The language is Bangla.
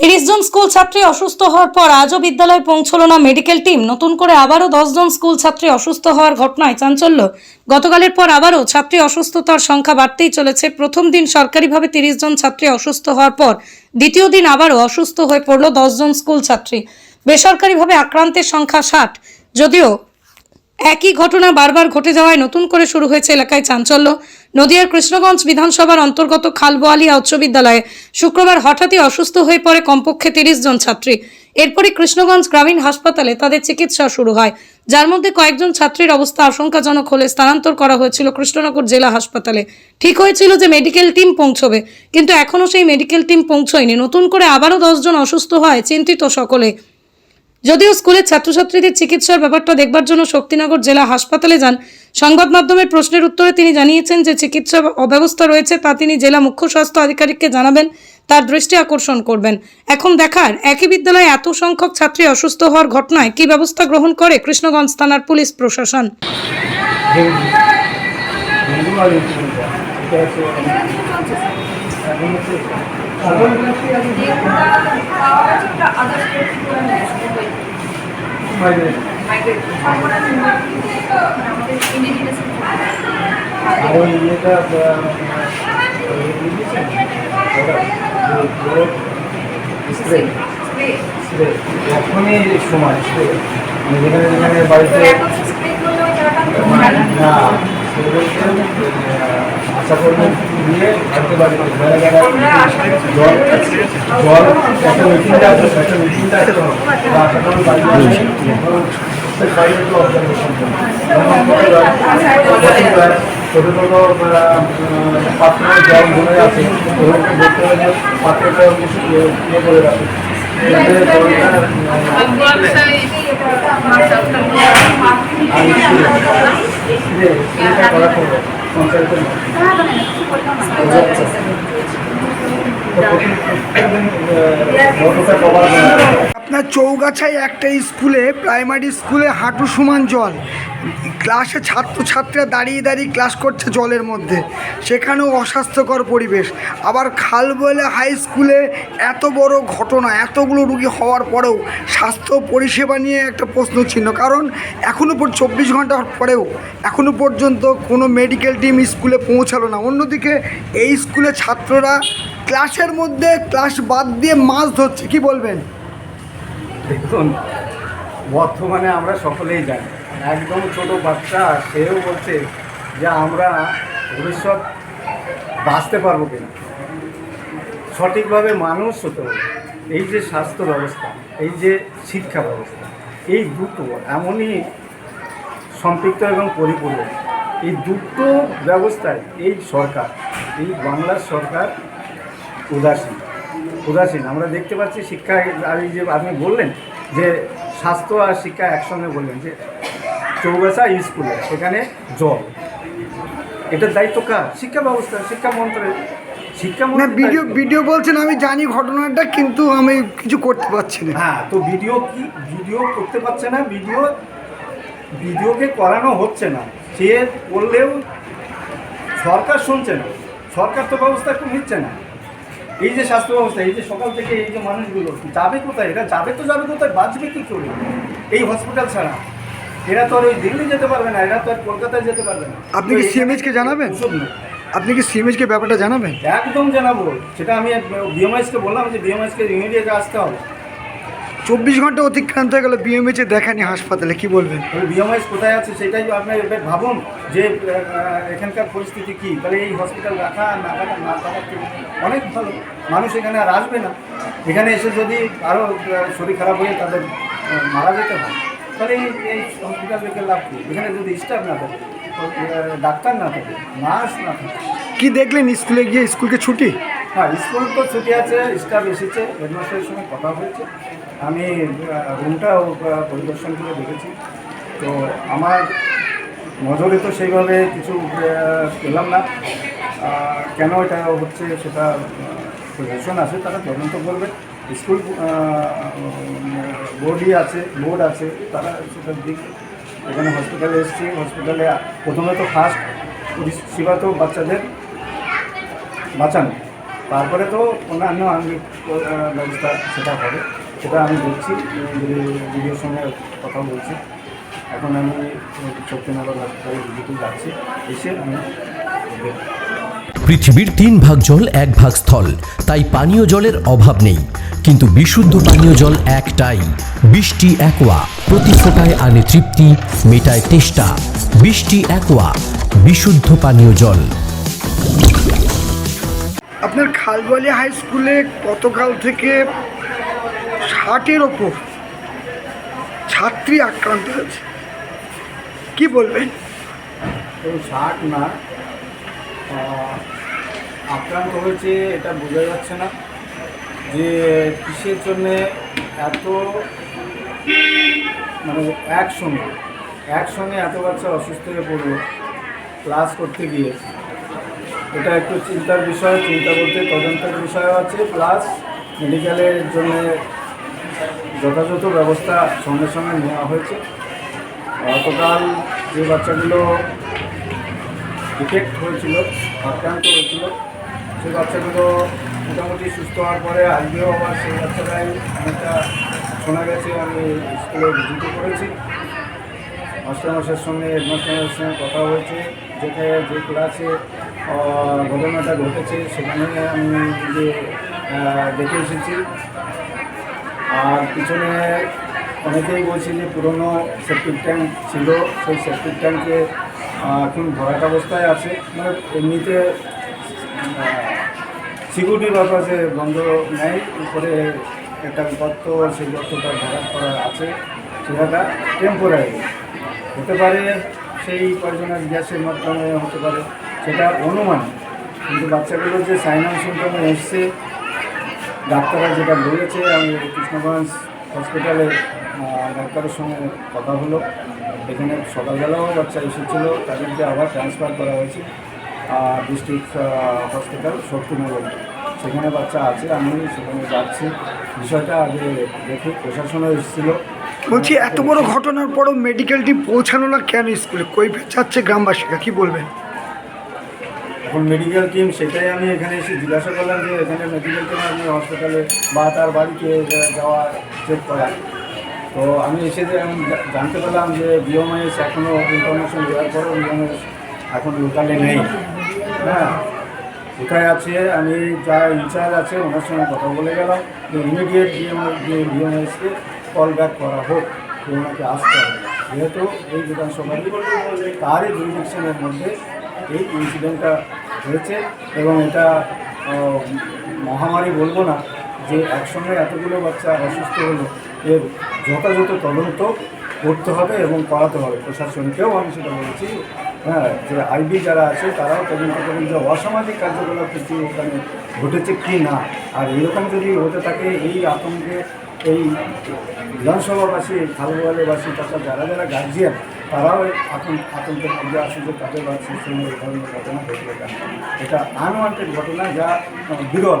তিরিশ জন স্কুল ছাত্রী অসুস্থ হওয়ার পর আজও বিদ্যালয়ে পৌঁছল না মেডিকেল টিম। নতুন করে আবারও জন স্কুল ছাত্রী অসুস্থ হওয়ার ঘটনায় চাঞ্চল্য। গতকালের পর আবারও ছাত্রী অসুস্থতার সংখ্যা বাড়তেই চলেছে। প্রথম দিন সরকারিভাবে তিরিশ জন ছাত্রী অসুস্থ হওয়ার পর দ্বিতীয় দিন আবারও অসুস্থ হয়ে পড়ল জন স্কুল ছাত্রী। বেসরকারিভাবে আক্রান্তের সংখ্যা ষাট। যদিও একই ঘটনা বারবার ঘটে যাওয়ায় নতুন করে শুরু হয়েছে এলাকায় চাঞ্চল্য। নদিয়ার কৃষ্ণগঞ্জ বিধানসভার অন্তর্গত খালবোয়ালিয়া উচ্চ বিদ্যালয়ে শুক্রবার হঠাৎই অসুস্থ হয়ে পড়ে কমপক্ষে তিরিশ জন ছাত্রী। এরপরই কৃষ্ণগঞ্জ গ্রামীণ হাসপাতালে তাদের চিকিৎসা শুরু হয়। যার মধ্যে কয়েকজন ছাত্রীর অবস্থা আশঙ্কাজনক হলে স্থানান্তর করা হয়েছিল কৃষ্ণনগর জেলা হাসপাতালে। ঠিক হয়েছিল যে মেডিকেল টিম পৌঁছবে, কিন্তু এখনও সেই মেডিকেল টিম পৌঁছয়নি। নতুন করে আবারও দশজন অসুস্থ হয়, চিন্তিত সকলে। যদিও স্কুলের ছাত্রছাত্রীদের চিকিৎসার ব্যাপারটা দেখবার জন্য শক্তিনগর জেলা হাসপাতালে যান সংবাদ মাধ্যমের প্রশ্নের উত্তরে তিনি জানিয়েছেন যে চিকিৎসা অব্যবস্থা রয়েছে তা তিনি জেলা মুখ্য স্বাস্থ্য আধিকারিককে জানাবেন তার দৃষ্টি আকর্ষণ করবেন এখন দেখার একই বিদ্যালয়ে এত সংখ্যক ছাত্রী অসুস্থ হওয়ার ঘটনায় কী ব্যবস্থা গ্রহণ করে কৃষ্ণগঞ্জ থানার পুলিশ প্রশাসন আর ইয়েটা স্প্রে স্প্রে এখনই সময় স্প্রে যেখানে যেখানে বাড়িতে না আশা করব বাড়িতে বাড়িতে জল জল একটা আছে একটা মিটিংটা জল ধরে আছে পাত্রটা ইয়ে করে রাখে যাতে পঞ্চায়েতের আপনার চৌগাছায় একটা স্কুলে, প্রাইমারি স্কুলে হাঁটু সমান জল। ক্লাসে ছাত্রছাত্রীরা দাঁড়িয়ে দাঁড়িয়ে ক্লাস করছে জলের মধ্যে। সেখানেও অস্বাস্থ্যকর পরিবেশ। আবার খাল বলে হাই স্কুলে এত বড় ঘটনা, এতগুলো রুগী হওয়ার পরেও স্বাস্থ্য পরিষেবা নিয়ে একটা প্রশ্ন চিহ্ন। কারণ এখনও পর চব্বিশ ঘণ্টার পরেও এখনও পর্যন্ত কোনো মেডিকেল টিম স্কুলে পৌঁছালো না। অন্যদিকে এই স্কুলে ছাত্ররা ক্লাসের মধ্যে ক্লাস বাদ দিয়ে মাছ ধরছে। কি বলবেন? দেখুন, বর্তমানে আমরা সকলেই জানি, একদম ছোট বাচ্চা, সেও বলছে যে আমরা ভবিষ্যৎ বাঁচতে পারব কিনা। সঠিকভাবে মানুষ হতে হবে। এই যে স্বাস্থ্য ব্যবস্থা, এই যে শিক্ষা ব্যবস্থা, এই দুটো এমনই সম্পৃক্ত এবং পরিপূর্ণ। এই দুটো ব্যবস্থায় এই সরকার, এই বাংলার সরকার উদাসীন। উদাসীন আমরা দেখতে পাচ্ছি শিক্ষা আমি যে আপনি বললেন যে স্বাস্থ্য আর শিক্ষা একসঙ্গে বললেন যে চৌগাছা স্কুলে সেখানে জল। এটার দায়িত্ব কার? শিক্ষা ব্যবস্থা শিক্ষা মন্ত্রের শিক্ষা না ভিডিও। ভিডিও বলছেন আমি জানি ঘটনাটা কিন্তু আমি কিছু করতে পারছি না। হ্যাঁ তো ভিডিও কি ভিডিও করতে পারছে না ভিডিও ভিডিওকে করানো হচ্ছে না। সে করলেও সরকার শুনছে না। সরকার তো ব্যবস্থা একটু নিচ্ছে না। এই যে স্বাস্থ্য ব্যবস্থা এই যে সকাল থেকে এই যে মানুষগুলো যাবে কোথায়? এরা যাবে তো যাবে কোথায়? বাঁচবে কি করে? এই হসপিটাল ছাড়া। এরা তো আর ওই দিল্লি যেতে পারবে না এরা তো আর কলকাতায় যেতে পারবে না। আপনি কি সিএমএইচকে জানাবেন? আপনি কি সিএমএইচকে ব্যাপারটা জানাবেন? একদম জানাব। সেটা আমি বিএমআইসকে বললাম যে বিএমআইসকে ইমিডিয়েট আসতে হবে। চব্বিশ ঘণ্টা অতিক্রান্ত হয়ে গেল বিএমএইচে দেখানি হাসপাতালে কি বলবেন? বিএমআইস কোথায় আছে সেটাই আপনি এবার ভাবুন যে এখানকার পরিস্থিতি কী? তাহলে এই হসপিটাল রাখা না রাখা না থাকা কি? অনেক ভালো। মানুষ এখানে আর আসবে না। এখানে এসে যদি আরও শরীর খারাপ হয়ে তাদের মারা যেতে হয় তাহলে এই এই হসপিটাল রেখে লাভ কী? এখানে যদি স্টাফ না থাকে ডাক্তার না থাকে নার্স না থাকে। কি দেখলেন স্কুলে গিয়ে? স্কুলকে ছুটি? হ্যাঁ স্কুল তো ছুটি আছে স্টাফ এসেছে হেডমাস্টারের সঙ্গে কথা হয়েছে। আমি আহ, রুমটাও পরিদর্শন করে দেখেছি। তো আমার নজরে তো সেইভাবে কিছু পেলাম না। কেন এটা হচ্ছে সেটা প্রশাসন আছে তারা তদন্ত করবে। স্কুল বোর্ডই আছে বোর্ড আছে তারা সেটার দেখবে এখানে হসপিটালে এসেছি হসপিটালে প্রথমে তো ফার্স্ট পরিষেবা তো বাচ্চাদের বাঁচানো। তারপরে তো অন্যান্য আঙ্গিক ব্যবস্থা সেটা হবে। সেটা আমি দেখছি ভিডিওর সঙ্গে কথা বলছি। এখন আমি শক্তিনগর হসপিটালে ভিজিটে যাচ্ছি। এসে আমি পৃথিবীর তিন ভাগ জল এক ভাগ স্থল। তাই পানীয় জলের অভাব নেই। কিন্তু বিশুদ্ধ পানীয় জল একটাই। বৃষ্টি একোয়া প্রতি ফোটায় আনে তৃপ্তি মেটায় তেষ্টা। বৃষ্টি একোয়া বিশুদ্ধ পানীয় জল। আপনার খালবালি হাই স্কুলে গতকাল থেকে ষাটের ওপর ছাত্রী আক্রান্ত হয়েছে। কি বলবেন? ষাট না আক্রান্ত হয়েছে এটা বোঝা যাচ্ছে না যে কিসের জন্যে এত মানে একসঙ্গে একসঙ্গে এত বাচ্চা অসুস্থ হয়ে পড়ল ক্লাস করতে গিয়ে। এটা একটু চিন্তার বিষয়, চিন্তা বলতে তদন্তের বিষয় আছে, প্লাস মেডিকেলের জন্য যথাযথ ব্যবস্থা সঙ্গে সঙ্গে নেওয়া হয়েছে। গতকাল যে বাচ্চাগুলো ডিফেক্ট হয়েছিল, আক্রান্ত হয়েছিল সেই বাচ্চাগুলো মোটামুটি সুস্থ হওয়ার পরে আজকেও আবার সেই বাচ্চাটাই অনেকটা শোনা গেছে, আমি স্কুলে ভিজিটও করেছি। মাস্টারমশাইয়ের সঙ্গে হেডমাস্টারের সঙ্গে কথা হয়েছে, যেখানে যে ক্লাসে ঘটনাটা ঘটেছে, সেখানে আমি যে দেখে এসেছি। আর পিছনে অনেকেই বলছি যে পুরনো সেপ্টিক ট্যাঙ্ক ছিল, সেই সেপ্টিক ট্যাঙ্কে এখন ভরাট অবস্থায় আছে। মানে এমনিতে সিকিউরিটি পারপাসে বন্ধ নেয় উপরে একটা গর্ত সেই গর্তটা ভরাট করা আছে। সেটা টেম্পোরারি হতে পারে সেই পয়জনাস গ্যাসের মাধ্যমে হতে পারে, সেটা অনুমান কিন্তু বাচ্চাগুলো যে সাইনাম সিমটমে এসছে ডাক্তাররা যেটা বলেছে আমি কৃষ্ণগঞ্জ হসপিটালে ডাক্তারের সঙ্গে কথা হলো। এখানে সকালবেলাও বাচ্চা এসেছিল তাদেরকে আবার ট্রান্সফার করা হয়েছে। District hospital Shaktinagar. সেখানে বাচ্চা আছে আমি সেখানে যাচ্ছি। বিষয়টা আগে দেখি প্রশাসনও এসেছিল। বলছি এত বড় ঘটনার পরও মেডিকেল টিম পৌঁছানো না কেন স্কুলে কৈফের চাচ্ছে গ্রামবাসীরা কি বলবেন? এখন মেডিকেল টিম সেটাই আমি এখানে এসে জিজ্ঞাসা করলাম যে এখানে মেডিকেল টিম আমি হসপিটালে বা তার বাড়িতে যাওয়া চেক করা। তো আমি এসে যে জানতে পারলাম যে বিওমএস এখনও ইনফরমেশন দেওয়ার পরও বিওমএস এখন লোকালে নেই। হ্যাঁ কোথায় আছে? আমি যা ইনচার্জ আছে ওনার সঙ্গে কথা বলে গেলাম। যে ইমিডিয়েট বিএমএস বিএমএসকে কল ব্যাক করা হোক ওনাকে আসতে হবে। যেহেতু এই বিধানসভায় তারই জুরিডিকশনের মধ্যে এই ইনসিডেন্টটা হয়েছে এবং এটা মহামারী বলব না যে একসঙ্গে এতগুলো বাচ্চা অসুস্থ হলো, এর যথাযথ তদন্ত করতে হবে এবং করাতে হবে। প্রশাসনকেও আমি সেটা বলেছি হ্যাঁ যে আইবি যারা আছে তারাও তদন্ত করেন যে অসামাজিক কার্যকলাপ কিছু ওখানে ঘটেছে কি না। আর এরকম যদি হতে থাকে, এই আতঙ্কে এই বিধানসভাবাসী খালবাসী তথা যারা যারা গার্জিয়ান তারাও এখন আতঙ্কে পুজো আসে যে তাদের সঙ্গে এই ধরনের ঘটনা ঘটবে এটা আনওয়ান্টেড ঘটনা যা বিরল।